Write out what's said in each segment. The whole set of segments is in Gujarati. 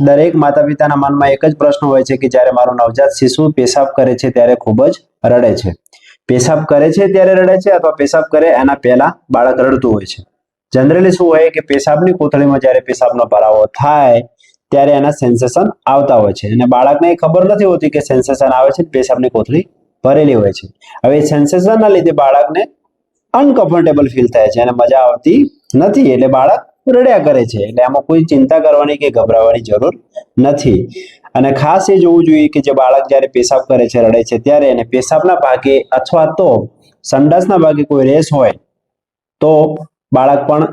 દરેક માતા પિતાના મનમાં એક જ પ્રશ્ન હોય છે કે જ્યારે મારું નવજાત શિશુ પેશાબ કરે છે ત્યારે ખૂબ જ રડે છે. પેશાબ કરે છે ત્યારે રડે છે અથવા પેશાબ કરે એના પહેલા બાળક રડતું હોય છે. જનરલી શું હોય કે પેશાબની કોથળીમાં જ્યારે પેશાબનો ભરાવો થાય ત્યારે એના સેન્સેશન આવતા હોય છે. અને બાળકને એ ખબર નથી હોતી કે સેન્સેશન આવે છે પેશાબની કોથળી ભરેલી હોય છે. હવે સેન્સેશનના લીધે બાળકને અનકમ્ફર્ટેબલ ફીલ થાય છે અને મજા આવતી નથી. એટલે બાળક રડ્યા કરે છે. એટલે આમાં કોઈ ચિંતા કરવાની કે ગભરાવાની જરૂર નથી. અને ખાસ એ જોવું જોઈએ કે જે બાળક જ્યારે પેશાબ કરે છે, રડે છે, ત્યારે એને પેશાબના ભાગે અથવા તો સંડાસના ભાગે કોઈ રેસ હોય, તો બાળક પણ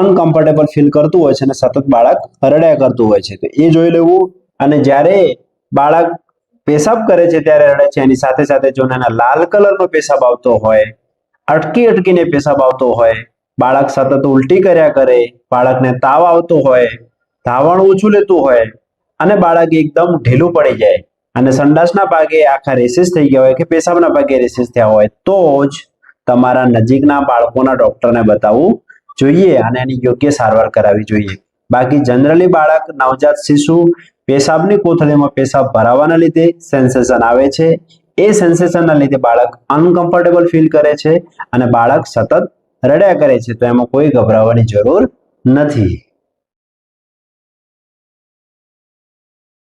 અનકમ્ફર્ટેબલ ફીલ કરતું હોય છે અને સતત બાળક રડ્યા કરતું હોય છે. તો એ જોઈ લેવું અને જ્યારે બાળક પેશાબ કરે છે ત્યારે રડે છે, એની સાથે સાથે જો એના લાલ કલરનો પેશાબ આવતો હોય, અટકી અટકીને પેશાબ આવતો હોય બાળક સતત ઉલટી કર્યા કરે, બાળકને તાવ આવતો હોય, ધાવણ ઓછું લેતું હોય અને બાળક એકદમ ઢીલું પડી જાય અને સંડાસના ભાગે આખા રેસીસ થઈ ગયા હોય કે પેશાબના ભાગે રેસીસ થયા હોય તો જ તમારા નજીકના બાળકોના ડોક્ટરને બતાવવું જોઈએ અને એની યોગ્ય સારવાર કરાવવી જોઈએ. બાકી જનરલી બાળક નવજાત શિશુ પેશાબની કોથળીમાં પેશાબ ભરાવાના લીધે સેન્સેશન આવે છે. એ સેન્સેશનના લીધે બાળક અનકમ્ફર્ટેબલ ફીલ કરે છે અને બાળક સતત રડ્યા કરે છે તો એમાં કોઈ ગભરાવાની જરૂર નથી.